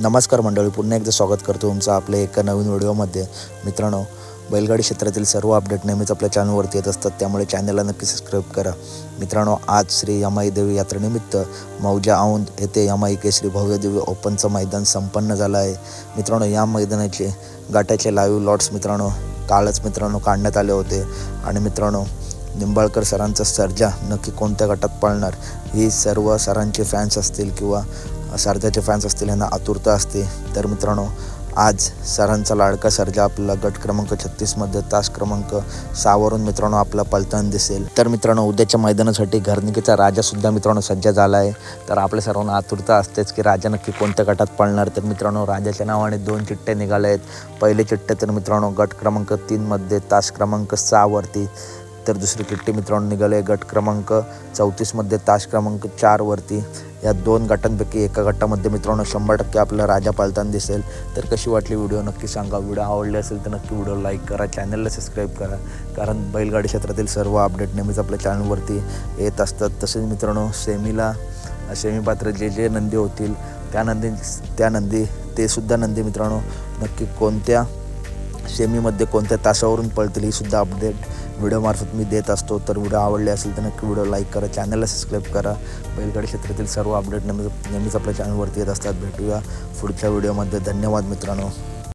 नमस्कार मंडळी पुन्हा एकदा स्वागत करतो तुमचं आपल्या एका नवीन व्हिडिओमध्ये. मित्रांनो बैलगाडी क्षेत्रातील सर्व अपडेट नेहमीच आपल्या चॅनलवरती येत असतात त्यामुळे चॅनलला नक्की सबस्क्राईब करा. मित्रांनो आज श्री यमाई देवी यात्रेनिमित्त मौजा औंद येथे यमाई केसरी भव्यदेवी ओपनचं मैदान संपन्न झालं आहे. मित्रांनो या मैदानाचे गाठाचे लाईव्ह लॉट्स मित्रांनो कालच मित्रांनो काढण्यात आले होते. आणि मित्रांनो निंबाळकर सरांचा सर्जा नक्की कोणत्या गटात पळणार? ही सर्व सरांचे फॅन्स असतील किंवा सर्जाचे फॅन्स असतील ह्यांना आतुरता असते. तर मित्रांनो आज सरांचा लाडका सर्जा आपला गट क्रमांक छत्तीसमध्ये तास क्रमांक सहावरून मित्रांनो आपला पलतान दिसेल. तर मित्रांनो उद्याच्या मैदानासाठी घरनिकेचा राजासुद्धा मित्रांनो सज्ज झाला आहे. तर आपल्या सर्वांना आतुरता असतेच की राजा नक्की कोणत्या गटात पळणार. तर मित्रांनो राजाच्या नावाने दोन चिठ्ठे निघाले आहेत. पहिले चिठ्ठे तर मित्रांनो गट क्रमांक तीनमध्ये तास क्रमांक सहावरती तर दुसरी किट्टी मित्रांनो निघाले गट क्रमांक चौतीसमध्ये तास क्रमांक चारवरती या दोन गटांपैकी एका गटामध्ये मित्रांनो शंभर टक्के आपला राजा पालताना दिसेल. तर कशी वाटली व्हिडिओ नक्की सांगा. व्हिडिओ आवडली असेल तर नक्की व्हिडिओ लाईक करा. चॅनलला सबस्क्राईब करा. कारण बैलगाडी क्षेत्रातील सर्व अपडेट नेहमीच आपल्या चॅनलवरती येत असतात. तसेच मित्रांनो सेमीला सेमी पात्र जे जे नंदी होतील त्या नंदी त्या नंदी ते सुद्धा नंदी मित्रांनो नक्की कोणत्या सेमीमध्ये कोणत्या तासावरून पळतील ही सुद्धा अपडेट व्हिडिओमार्फत मी देत असतो. तर व्हिडिओ आवडले असेल तर नक्की व्हिडिओ लाईक करा चॅनलला सबस्क्राईब करा. बैलगाडी क्षेत्रातील सर्व अपडेट नेहमी नेहमीच आपल्या चॅनलवरती येत असतात. भेटूया पुढच्या व्हिडिओमध्ये धन्यवाद मित्रांनो.